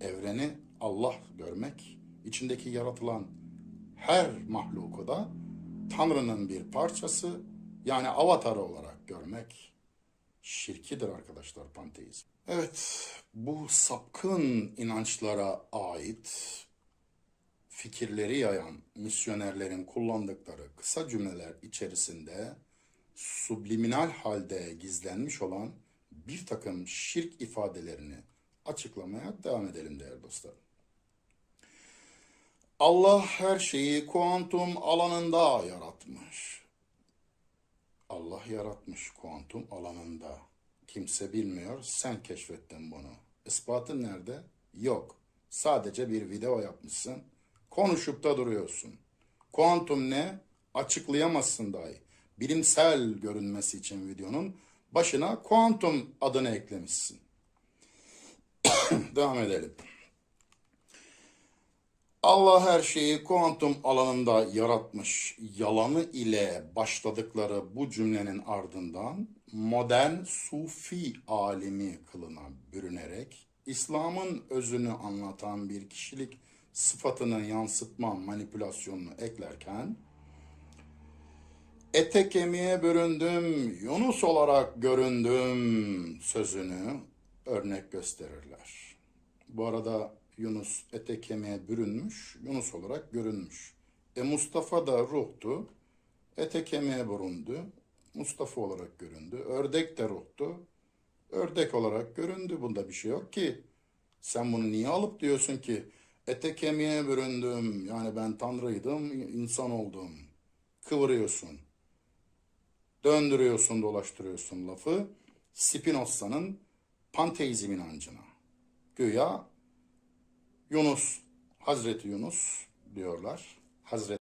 evreni Allah görmek, içindeki yaratılan her mahluku da Tanrı'nın bir parçası yani avatarı olarak görmek şirkidir arkadaşlar panteizm. Evet, bu sapkın inançlara ait fikirleri yayan misyonerlerin kullandıkları kısa cümleler içerisinde subliminal halde gizlenmiş olan bir takım şirk ifadelerini açıklamaya devam edelim değerli dostlarım. Allah her şeyi kuantum alanında yaratmış. Allah yaratmış kuantum alanında. Kimse bilmiyor, sen keşfettin bunu. Ispatın nerede? Yok. Sadece bir video yapmışsın. Konuşup da duruyorsun. Kuantum ne? Açıklayamazsın dahi. Bilimsel görünmesi için videonun başına kuantum adını eklemişsin. Devam edelim. Allah her şeyi kuantum alanında yaratmış yalanı ile başladıkları bu cümlenin ardından modern sufi alimi kılına bürünerek İslam'ın özünü anlatan bir kişilik sıfatını yansıtma manipülasyonunu eklerken ete kemiğe büründüm, Yunus olarak göründüm sözünü örnek gösterirler. Bu arada Yunus ete kemiğe bürünmüş, Yunus olarak görünmüş. E Mustafa da ruhtu, ete kemiğe büründü, Mustafa olarak göründü. Ördek de ruhtu, ördek olarak göründü. Bunda bir şey yok ki. Sen bunu niye alıp diyorsun ki ete kemiğe büründüm, yani ben tanrıydım, insan oldum. Kıvırıyorsun. Döndürüyorsun, dolaştırıyorsun lafı. Spinoza'nın panteizm inancına. Güya Yunus, Hazreti Yunus diyorlar. Hazreti